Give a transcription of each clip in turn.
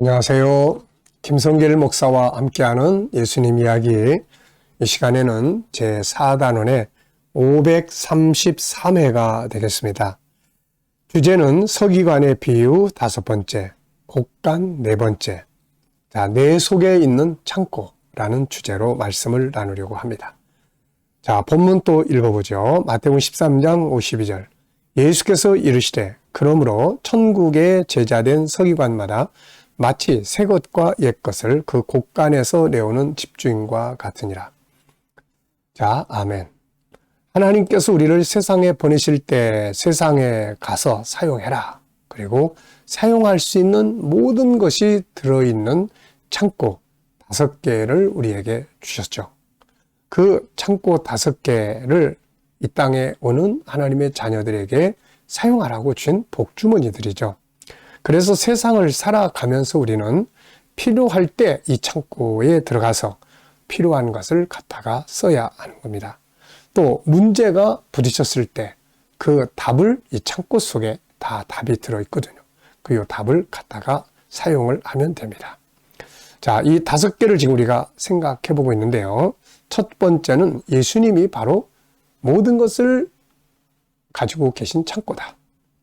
안녕하세요. 김성길 목사와 함께하는 예수님 이야기. 이 시간에는 제 4단원의 533회가 되겠습니다. 주제는 서기관의 비유 다섯 번째, 곡간 네 번째, 자, 내 속에 있는 창고라는 주제로 말씀을 나누려고 합니다. 자, 본문 또 읽어보죠. 마태복음 13장 52절. 예수께서 이르시되 그러므로 천국의 제자된 서기관마다 마치 새 것과 옛 것을 그 곳간에서 내오는 집주인과 같으니라. 자, 아멘. 하나님께서 우리를 세상에 보내실 때 세상에 가서 사용해라. 그리고 사용할 수 있는 모든 것이 들어있는 창고 다섯 개를 우리에게 주셨죠. 그 창고 다섯 개를 이 땅에 오는 하나님의 자녀들에게 사용하라고 준 복주머니들이죠. 그래서 세상을 살아가면서 우리는 필요할 때 이 창고에 들어가서 필요한 것을 갖다가 써야 하는 겁니다. 또 문제가 부딪혔을 때 그 답을 이 창고 속에 다 답이 들어있거든요. 그 답을 갖다가 사용을 하면 됩니다. 자, 이 다섯 개를 지금 우리가 생각해 보고 있는데요. 첫 번째는 예수님이 바로 모든 것을 가지고 계신 창고다.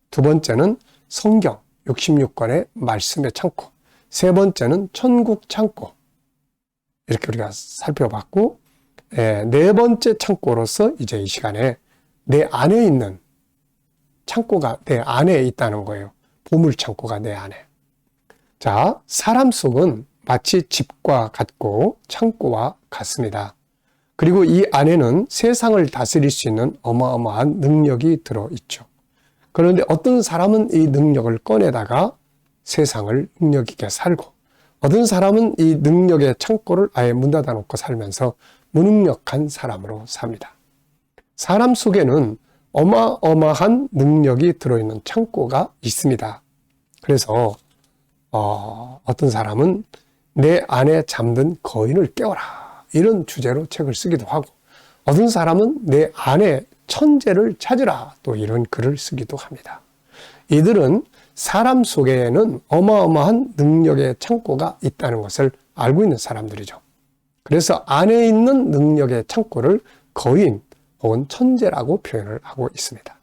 두 번째는 성경 66권의 말씀의 창고. 세 번째는 천국 창고. 이렇게 우리가 살펴봤고, 예, 네 번째 창고로서 이제 이 시간에 내 안에 있는 창고가 내 안에 있다는 거예요. 보물 창고가 내 안에. 자, 사람 속은 마치 집과 같고 창고와 같습니다. 그리고 이 안에는 세상을 다스릴 수 있는 어마어마한 능력이 들어있죠. 그런데 어떤 사람은 이 능력을 꺼내다가 세상을 능력 있게 살고 어떤 사람은 이 능력의 창고를 아예 문 닫아 놓고 살면서 무능력한 사람으로 삽니다. 사람 속에는 어마어마한 능력이 들어있는 창고가 있습니다. 그래서 어, 어떤 사람은 내 안에 잠든 거인을 깨워라 이런 주제로 책을 쓰기도 하고 어떤 사람은 내 안에 천재를 찾으라 또 이런 글을 쓰기도 합니다. 이들은 사람 속에는 어마어마한 능력의 창고가 있다는 것을 알고 있는 사람들이죠. 그래서 안에 있는 능력의 창고를 거인 혹은 천재라고 표현을 하고 있습니다.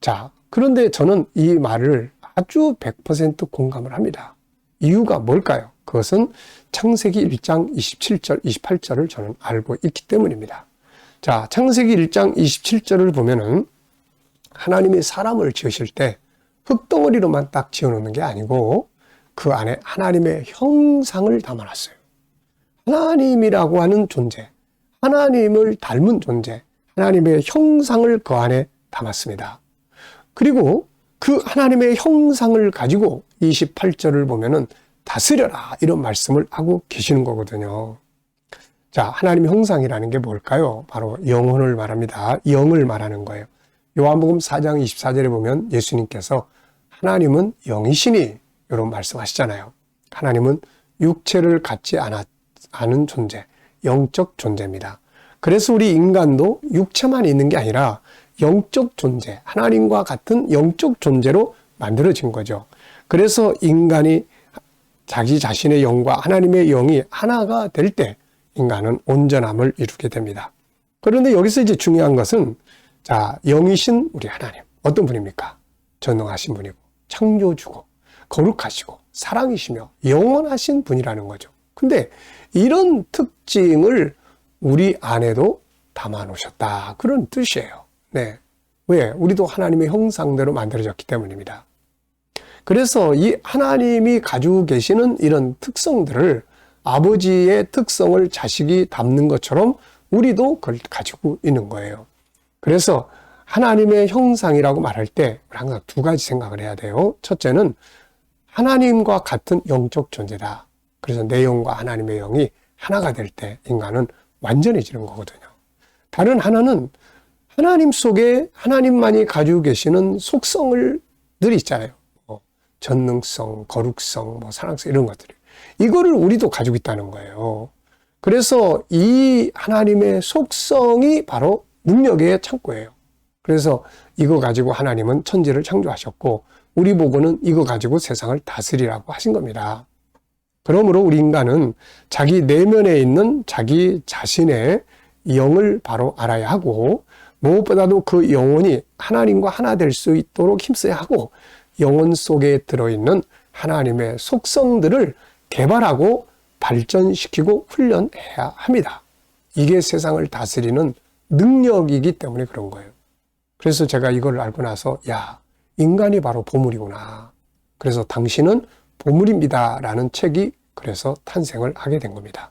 자, 그런데 저는 이 말을 아주 100% 공감을 합니다. 이유가 뭘까요? 그것은 창세기 1장 27절, 28절을 저는 알고 있기 때문입니다. 자, 창세기 1장 27절을 보면은 하나님이 사람을 지으실 때 흙덩어리로만 딱 지어놓는 게 아니고 그 안에 하나님의 형상을 담아놨어요. 하나님이라고 하는 존재, 하나님을 닮은 존재, 하나님의 형상을 그 안에 담았습니다. 그리고 그 하나님의 형상을 가지고 28절을 보면은 다스려라 이런 말씀을 하고 계시는 거거든요. 자, 하나님의 형상이라는 게 뭘까요? 바로 영혼을 말합니다. 영을 말하는 거예요. 요한복음 4장 24절에 보면 예수님께서 하나님은 영이시니 이런 말씀하시잖아요. 하나님은 육체를 갖지 않은 존재, 영적 존재입니다. 그래서 우리 인간도 육체만 있는 게 아니라 영적 존재, 하나님과 같은 영적 존재로 만들어진 거죠. 그래서 인간이 자기 자신의 영과 하나님의 영이 하나가 될 때 인간은 온전함을 이루게 됩니다. 그런데 여기서 이제 중요한 것은 자, 영이신 우리 하나님. 어떤 분입니까? 전능하신 분이고, 창조주고, 거룩하시고, 사랑이시며, 영원하신 분이라는 거죠. 근데 이런 특징을 우리 안에도 담아 놓으셨다. 그런 뜻이에요. 네. 왜? 우리도 하나님의 형상대로 만들어졌기 때문입니다. 그래서 이 하나님이 가지고 계시는 이런 특성들을 아버지의 특성을 자식이 담는 것처럼 우리도 그걸 가지고 있는 거예요. 그래서 하나님의 형상이라고 말할 때 항상 두 가지 생각을 해야 돼요. 첫째는 하나님과 같은 영적 존재다. 그래서 내 영과 하나님의 영이 하나가 될 때 인간은 완전해지는 거거든요. 다른 하나는 하나님 속에 하나님만이 가지고 계시는 속성을 늘 있잖아요. 뭐 전능성, 거룩성, 뭐 사랑성 이런 것들이. 이거를 우리도 가지고 있다는 거예요. 그래서 이 하나님의 속성이 바로 능력의 창고예요. 그래서 이거 가지고 하나님은 천지를 창조하셨고 우리 보고는 이거 가지고 세상을 다스리라고 하신 겁니다. 그러므로 우리 인간은 자기 내면에 있는 자기 자신의 영을 바로 알아야 하고 무엇보다도 그 영혼이 하나님과 하나 될 수 있도록 힘써야 하고 영혼 속에 들어있는 하나님의 속성들을 개발하고 발전시키고 훈련해야 합니다. 이게 세상을 다스리는 능력이기 때문에 그런 거예요. 그래서 제가 이걸 알고 나서 야 인간이 바로 보물이구나. 그래서 당신은 보물입니다. 라는 책이 그래서 탄생을 하게 된 겁니다.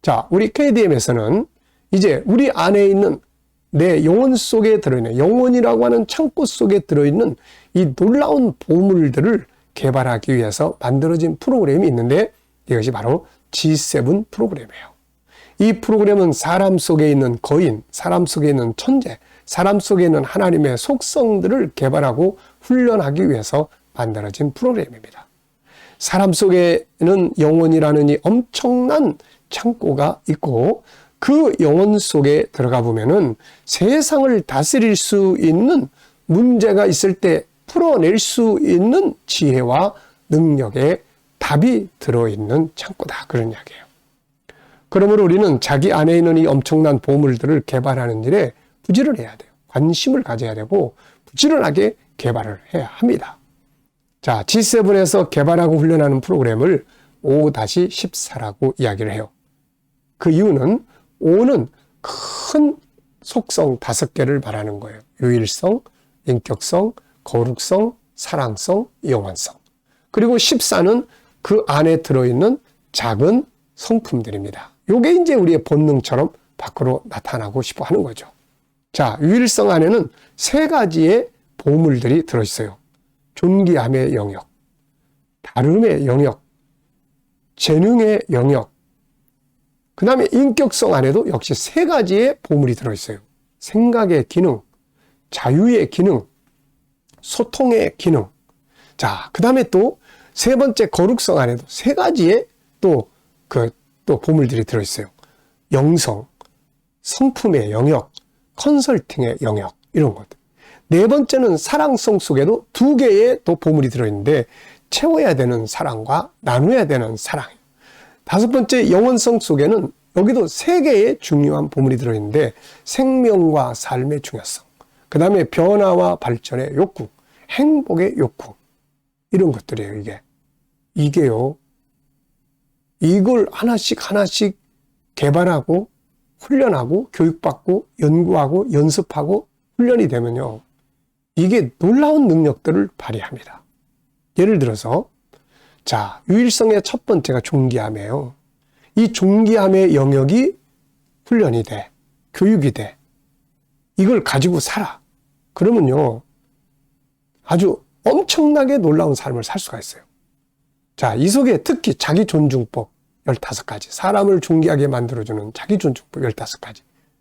자, 우리 KDM에서는 이제 우리 안에 있는 내 영혼 속에 들어있는 영혼이라고 하는 창고 속에 들어있는 이 놀라운 보물들을 개발하기 위해서 만들어진 프로그램이 있는데 이것이 바로 G7 프로그램이에요. 이 프로그램은 사람 속에 있는 거인, 사람 속에 있는 천재, 사람 속에 있는 하나님의 속성들을 개발하고 훈련하기 위해서 만들어진 프로그램입니다. 사람 속에는 영혼이라는 이 엄청난 창고가 있고 그 영혼 속에 들어가 보면은 세상을 다스릴 수 있는 문제가 있을 때 풀어낼 수 있는 지혜와 능력의 답이 들어있는 창고다. 그런 이야기예요. 그러므로 우리는 자기 안에 있는 이 엄청난 보물들을 개발하는 일에 부지런해야 돼요. 관심을 가져야 되고 부지런하게 개발을 해야 합니다. 자, G7에서 개발하고 훈련하는 프로그램을 5-14라고 이야기를 해요. 그 이유는 5는 큰 속성 다섯 개를 말하는 거예요. 유일성, 인격성, 거룩성, 사랑성, 영원성. 그리고 14는 그 안에 들어있는 작은 성품들입니다. 요게 이제 우리의 본능처럼 밖으로 나타나고 싶어 하는 거죠. 자, 유일성 안에는 세 가지의 보물들이 들어있어요. 존귀함의 영역, 다름의 영역, 재능의 영역, 그 다음에 인격성 안에도 역시 세 가지의 보물이 들어있어요. 생각의 기능, 자유의 기능, 소통의 기능. 자, 그 다음에 또 세 번째 거룩성 안에도 세 가지의 또 그, 또 보물들이 들어있어요. 영성, 성품의 영역, 컨설팅의 영역, 이런 것들. 네 번째는 사랑성 속에도 두 개의 또 보물이 들어있는데 채워야 되는 사랑과 나눠야 되는 사랑. 다섯 번째 영원성 속에는 여기도 세 개의 중요한 보물이 들어있는데 생명과 삶의 중요성. 그 다음에 변화와 발전의 욕구, 행복의 욕구. 이런 것들이에요, 이게. 이게요. 이걸 하나씩 하나씩 개발하고 훈련하고 교육받고 연구하고 연습하고 훈련이 되면요. 이게 놀라운 능력들을 발휘합니다. 예를 들어서 자, 유일성의 첫 번째가 존귀함이에요. 이 존귀함의 영역이 훈련이 돼. 교육이 돼. 이걸 가지고 살아. 그러면요. 아주 엄청나게 놀라운 삶을 살 수가 있어요. 자, 이 속에 특히 자기 존중법 15가지, 사람을 존귀하게 만들어주는 자기 존중법 15가지,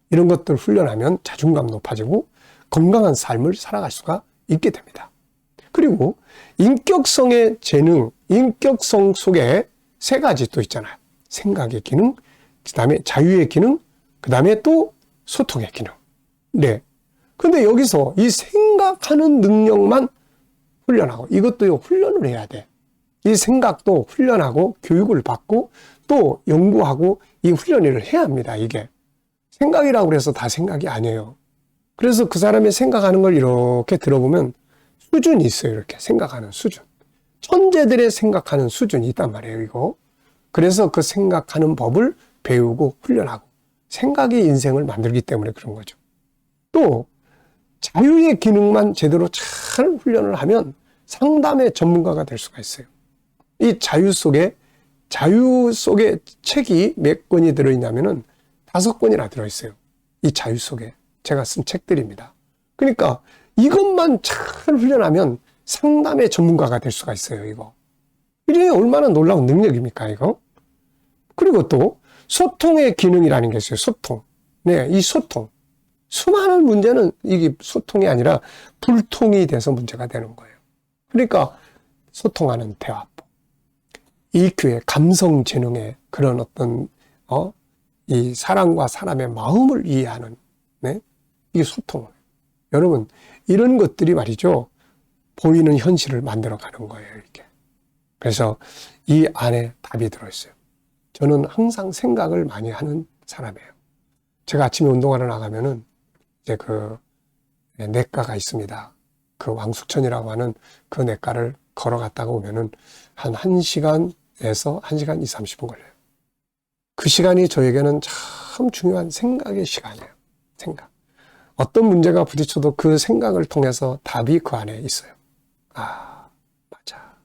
이런 것들 훈련하면 자존감 높아지고 건강한 삶을 살아갈 수가 있게 됩니다. 그리고 인격성의 재능, 인격성 속에 세 가지 또 있잖아요. 생각의 기능, 그 다음에 자유의 기능, 그 다음에 또 소통의 기능. 네. 근데 여기서 이 생각하는 능력만 훈련하고 이것도 훈련을 해야 돼. 이 생각도 훈련하고 교육을 받고 또 연구하고 이 훈련을 해야 합니다. 이게. 생각이라고 해서 다 생각이 아니에요. 그래서 그 사람이 생각하는 걸 이렇게 들어보면 수준이 있어요. 이렇게 생각하는 수준. 천재들의 생각하는 수준이 있단 말이에요. 이거. 그래서 그 생각하는 법을 배우고 훈련하고 생각이 인생을 만들기 때문에 그런 거죠. 또 자유의 기능만 제대로 잘 훈련을 하면 상담의 전문가가 될 수가 있어요. 이 자유 속에 자유 속에 책이 몇 권이 들어있냐면은 다섯 권이나 들어있어요. 이 자유 속에 제가 쓴 책들입니다. 그러니까 이것만 잘 훈련하면 상담의 전문가가 될 수가 있어요. 이거. 이게 얼마나 놀라운 능력입니까, 이거? 그리고 또 소통의 기능이라는 게 있어요. 소통. 네, 이 소통. 수많은 문제는 이게 소통이 아니라 불통이 돼서 문제가 되는 거예요. 그러니까 소통하는 대화법. EQ의 감성 지능의 그런 어떤 어, 이 사람과 사람의 마음을 이해하는 네? 이 소통. 여러분 이런 것들이 말이죠 보이는 현실을 만들어 가는 거예요. 이게 그래서 이 안에 답이 들어있어요. 저는 항상 생각을 많이 하는 사람이에요. 제가 아침에 운동하러 나가면은 이제 그 내과가 있습니다. 그 왕숙천이라고 하는 그 내과를 걸어갔다가 오면은 한 1시간에서 1시간 2, 30분 걸려요. 그 시간이 저에게는 참 중요한 생각의 시간이에요. 생각. 어떤 문제가 부딪혀도 그 생각을 통해서 답이 그 안에 있어요. 아, 맞아.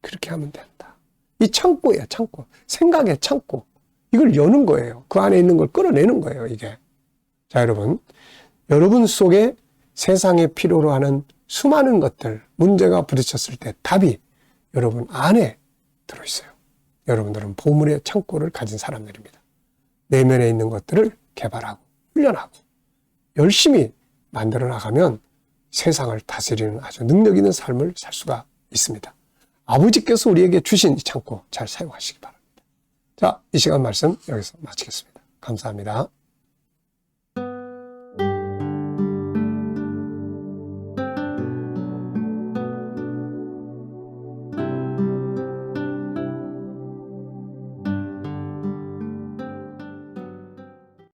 그렇게 하면 된다. 이 창고예요, 창고. 생각의 창고. 이걸 여는 거예요. 그 안에 있는 걸 끌어내는 거예요, 이게. 자, 여러분. 여러분 속에 세상에 필요로 하는 수많은 것들, 문제가 부딪혔을 때 답이 여러분 안에 들어있어요. 여러분들은 보물의 창고를 가진 사람들입니다. 내면에 있는 것들을 개발하고, 훈련하고, 열심히 만들어 나가면 세상을 다스리는 아주 능력 있는 삶을 살 수가 있습니다. 아버지께서 우리에게 주신 이 창고 잘 사용하시기 바랍니다. 자, 이 시간 말씀 여기서 마치겠습니다. 감사합니다.